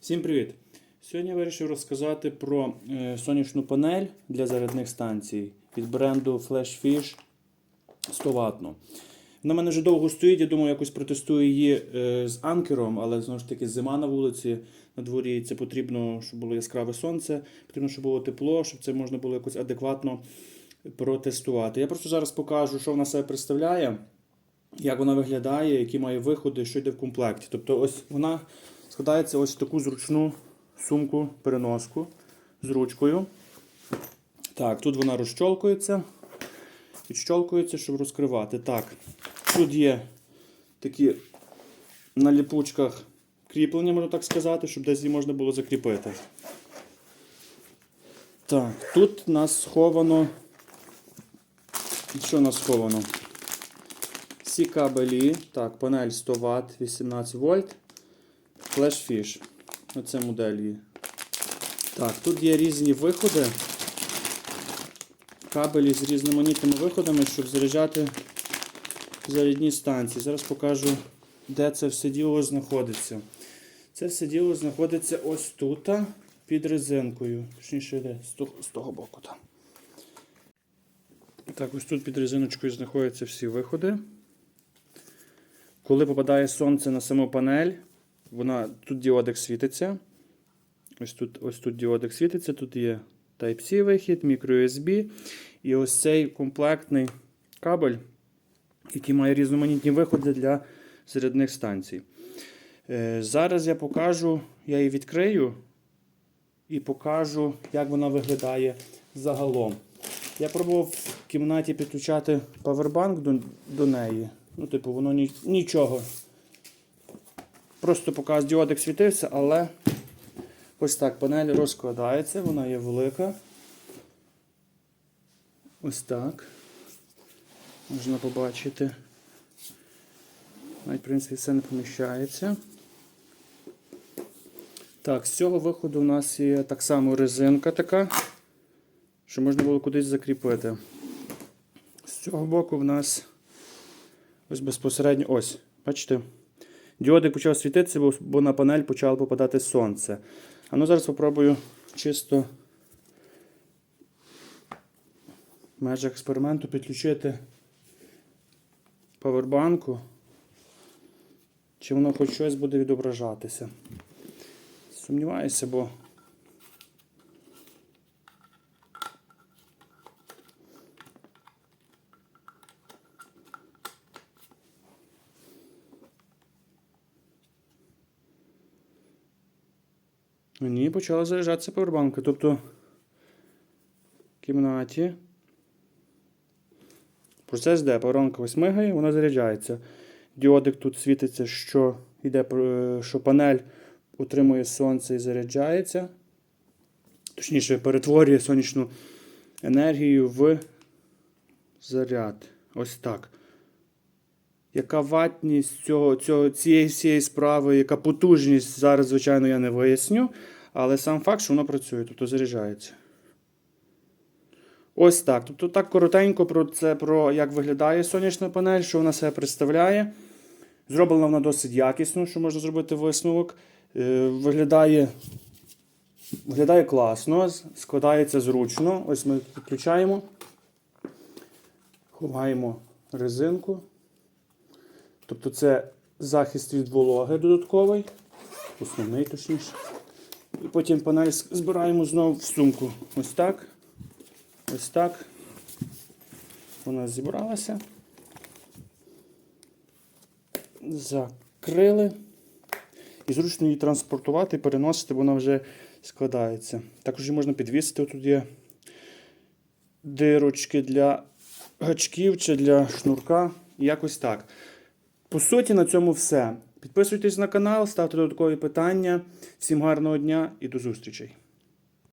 Всім привіт! Сьогодні я вирішив розказати про е, сонячну панель для зарядних станцій від бренду Flashfish 100 ватну. Вона в мене вже довго стоїть, я думаю, якось протестую її е, з анкером, але знову ж таки зима на вулиці, на дворі це потрібно, щоб було яскраве сонце, потрібно, щоб було тепло, щоб це можна було якось адекватно протестувати. Я просто зараз покажу, що вона себе представляє, як вона виглядає, які має виходи, що йде в комплекті. Тобто, ось вона складається ось в таку зручну сумку переноску з ручкою. Так, тут вона розщолкується. Відщолкується, щоб розкривати. Так, тут є такі на ліпучках кріплення, можна так сказати, щоб десь її можна було закріпити. Так, тут нас сховано. Що нас сховано? Всі кабелі. Так, панель 100 Вт, 18 вольт. Flashfish. Оце модель. Так, тут є різні виходи. Кабелі з різноманітними виходами, щоб заряджати зарядні станції. Зараз покажу, де це все діло знаходиться. Це все діло знаходиться ось тут, під резинкою. Точніше, де? З того, з того боку. Там. Так, ось тут під резиночкою знаходяться всі виходи. Коли попадає сонце на саму панель, вона, тут діодик світиться. Ось тут, ось тут діодик світиться, тут є Type-C вихід, microUSB. І ось цей комплектний кабель, який має різноманітні виходи для зарядних станцій. Е, зараз я покажу, я її відкрию і покажу, як вона виглядає загалом. Я пробував в кімнаті підключати павербанк до, до неї. Ну, типу, воно ні, нічого. Просто показ діодик світився, але ось так панель розкладається, вона є велика. Ось так. Можна побачити. Навіть, в принципі, все не поміщається. Так, з цього виходу у нас є так само резинка така, що можна було кудись закріпити. З цього боку в нас ось безпосередньо ось. Бачите? Діодик почав світитися, бо- на панель почало попадати сонце. А ну зараз спробую чисто в межах експерименту підключити павербанку. Чи воно хоч щось буде відображатися. Сумніваюся, бо Мені почала заряджатися павербанка. Тобто в кімнаті процес де павербанка ось мигає, вона заряджається. Діодик тут світиться, що йде, е, що панель утримує сонце і заряджається. Точніше, перетворює сонячну енергію в заряд. Ось так. Яка ватність цього, цього, цієї всієї справи, яка потужність, зараз, звичайно, я не виясню. Але сам факт, що воно працює, тобто заряджається. Ось так. Тобто так коротенько про це, про як виглядає сонячна панель, що вона себе представляє. Зроблена вона досить якісно, що можна зробити висновок. Е, виглядає, виглядає класно, складається зручно. Ось ми підключаємо, ховаємо резинку. Тобто це захист від вологи додатковий, основний точніше. І потім панель збираємо знову в сумку. Ось так. Ось так. Вона зібралася. Закрили. І зручно її транспортувати, переносити, бо вона вже складається. Також її можна підвісити. Тут є дирочки для гачків чи для шнурка. Якось так. По суті, на цьому все. Підписуйтесь на канал, ставте додаткові питання. Всім гарного дня і до зустрічей!